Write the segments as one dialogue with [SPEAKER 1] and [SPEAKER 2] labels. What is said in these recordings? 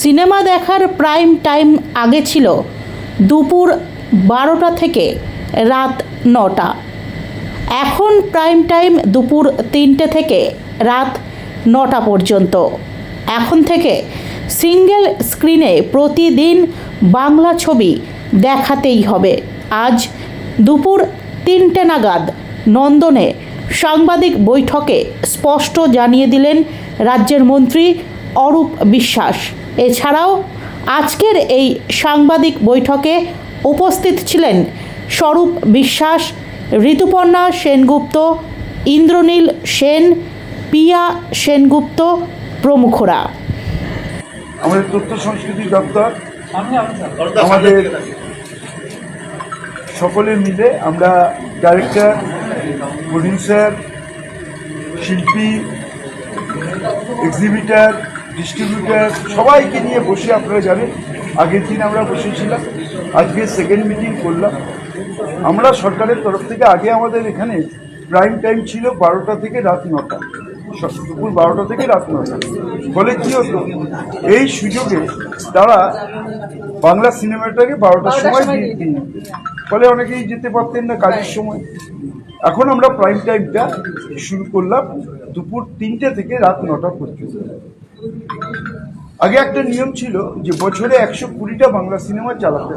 [SPEAKER 1] Cinema দেখার prime time আগে ছিল দুপুর বারোটা থেকে রাত নটা। এখন প্রাইম টাইম দুপুর তিনটে থেকে রাত নটা পর্যন্ত। এখন থেকে সিঙ্গেল স্ক্রিনে প্রতিদিন বাংলা ছবি দেখাতেই হবে। আজ দুপুর তিনটে নাগাদ নন্দনে সাংবাদিক বৈঠকে স্পষ্ট জানিয়ে দিলেন রাজ্যের মন্ত্রী অরূপ বিশ্বাস। এছাড়াও আজকের এই সাংবাদিক বৈঠকে উপস্থিত ছিলেন স্বরূপ বিশ্বাস ঋতুপর্ণা সেনগুপ্ত ইন্দ্রনীল সেন পিয়া সেনগুপ্ত প্রমুখরা।
[SPEAKER 2] আমাদের তথ্য সংস্কৃতি দপ্তর আমাদের সকলে মিলে আমরা ডাইরেক্টর প্রডিউসার শিল্পী এক্সিবিটার ডিস্ট্রিবিউটার সবাইকে নিয়ে বসে আপনারা জানেন আগের দিন আমরা বসেছিলাম আজকে সেকেন্ড মিটিং করলাম। আমরা সরকারের তরফ থেকে আগে আমাদের এখানে প্রাইম টাইম ছিল বারোটা থেকে রাত নটা দুপুর বারোটা থেকে রাত নটা। ফলে কি হতো এই সুযোগে তারা বাংলা সিনেমাটাকে বারোটার সময় দিয়ে দিয়ে ফলে অনেকেই যেতে পারতেন না কাজের সময়। এখন আমরা প্রাইম টাইমটা শুরু করলাম দুপুর তিনটে থেকে রাত নটা পর্যন্ত। আগে একটা নিয়ম ছিল যে বছরে একশো কুড়িটা বাংলা সিনেমা চালাতে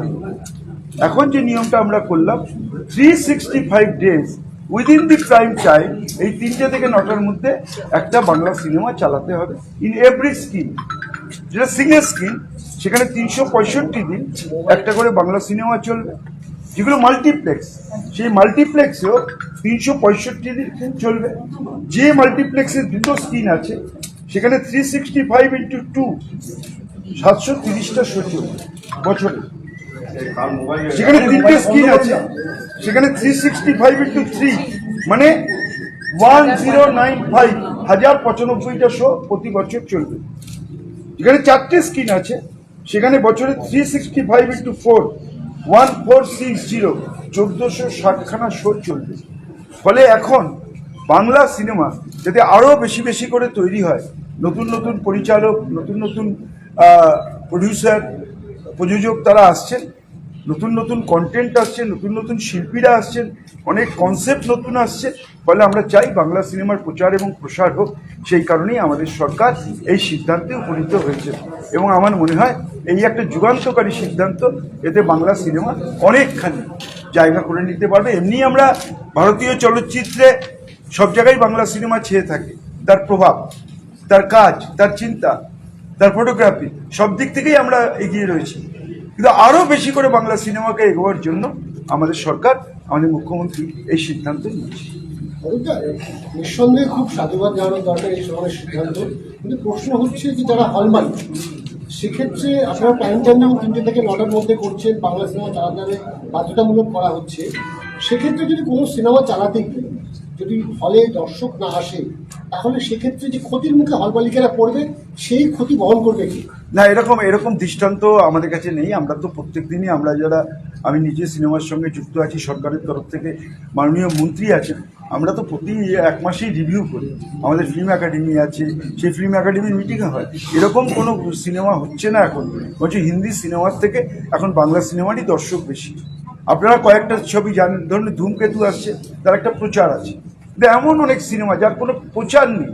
[SPEAKER 2] এখন যে নিয়মটা আমরা করলাম three sixty five days within the prime time এই তিনটে থেকে নটার মধ্যে একটা বাংলা সিনেমা চালাতে হবে ইন এভরি স্কিম যেটা সিঙ্গেল স্কিম সেখানে তিনশো পঁয়ষট্টি দিন একটা করে বাংলা সিনেমা চলবে। যেগুলো মাল্টিপ্লেক্স সেই মাল্টিপ্লেক্সেও তিনশো পঁয়ষট্টি দিন চলবে। যে মাল্টিপ্লেক্সে দুটো স্ক্রিন আছে সেখানে three sixty five into two সাতশো তিরিশটা শো চলবে বছরে। সেখানে তিনটে স্ক্রিন আছে। সেখানে three sixty five into three মানে ওয়ান জিরো নাইন ফাইভ হাজার পঁচানব্বইটা শো প্রতি বছর চলবে। যেখানে চারটে স্ক্রিন আছে। সেখানে বছরে three sixty five into four one four six zero চোদ্দোশো ষাটখানা শো চলবে। ফলে এখন বাংলা সিনেমা যাতে আরও বেশি বেশি করে তৈরি হয় নতুন নতুন পরিচালক, নতুন নতুন প্রডিউসার প্রযোজক তারা আসছেন, নতুন নতুন কন্টেন্ট আসছে, নতুন নতুন শিল্পীরা আসছেন, অনেক কনসেপ্ট নতুন আসছে, ফলে আমরা চাই বাংলা সিনেমার প্রচার এবং প্রসার হোক, সেই কারণেই আমাদের সরকার এই সিদ্ধান্তে উপনীত হয়েছে। এবং আমার মনে হয় এই একটা যুগান্তকারী সিদ্ধান্ত, এতে বাংলা সিনেমা অনেকখানি জায়গা করে নিতে পারবে। এমনি আমরা ভারতীয় চলচ্চিত্রে সব জায়গায় বাংলা সিনেমা ছেয়ে থাকে, তার প্রভাব। তার কাজ তার চিন্তা তার ফটোগ্রাফি সব দিক থেকেই আমরা এগিয়ে রয়েছি। কিন্তু আরও বেশি করে বাংলা সিনেমাকে এগোবার জন্য আমাদের সরকার আমাদের মুখ্যমন্ত্রী এই সিদ্ধান্ত নিয়েছে।
[SPEAKER 3] অরূপদা, নিঃসন্দেহে খুব সাধুবাদ জানানোর দরকার এই ধরনের সিদ্ধান্ত। কিন্তু প্রশ্ন হচ্ছে যে যারা হল সেক্ষেত্রে আপনারা টাইম টাইম যেমন তিনটে থেকে নটার মধ্যে করছেন বাংলা সিনেমা চালাতে বাধ্যতামূলক করা হচ্ছে। সেক্ষেত্রে যদি কোনো সিনেমা চালাতে গিয়ে যদি হলে দর্শক না আসে তাহলে সেক্ষেত্রে যে ক্ষতির মুখে হল মালিকেরা পড়বে, সেই ক্ষতি বহন করবে কি?
[SPEAKER 2] না, এরকম এরকম দৃষ্টান্ত আমাদের কাছে নেই। আমরা তো প্রত্যেক দিনই আমরা যারা, আমি নিজে সিনেমার সঙ্গে যুক্ত আছি, সরকারের তরফ থেকে মাননীয় মন্ত্রী আছেন, আমরা তো প্রতি এক মাসেই রিভিউ করি। আমাদের ফিল্ম একাডেমি আছে, সেই ফিল্ম একাডেমির মিটিং হয়। এরকম কোনো সিনেমা হচ্ছে না এখন। বলছি হিন্দি সিনেমার থেকে এখন বাংলা সিনেমারই দর্শক বেশি। আপনারা কয়েকটা ছবি জানেন, ধরুন ধূমকেতু আসছে, তার একটা প্রচার আছে। এমন অনেক সিনেমা যার কোনো প্রচার নেই।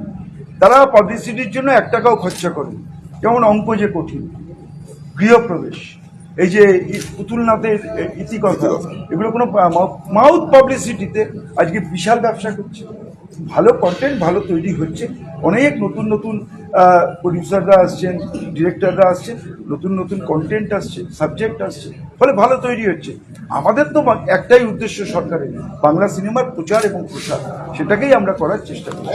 [SPEAKER 2] তারা পাবলিসিটির জন্য এক টাকাও খরচা করে। যেমন অঙ্ক যে কঠিন গৃহপ্রবেশ এই যে পুতুলনাথের ইতিকথা এগুলো কোনো মাউথ পাবলিসিটিতে আজকে বিশাল ব্যবসা করছে। ভালো কন্টেন্ট ভালো তৈরি হচ্ছে। অনেক নতুন নতুন প্রডিউসাররা আসছেন ডিরেক্টররা আসছেন, নতুন নতুন কন্টেন্ট আসছে সাবজেক্ট আসছে, ফলে ভালো তৈরি হচ্ছে। আমাদের তো একটাই উদ্দেশ্য সরকারের, বাংলা সিনেমার প্রচার এবং প্রসার, সেটাকেই আমরা করার চেষ্টা করি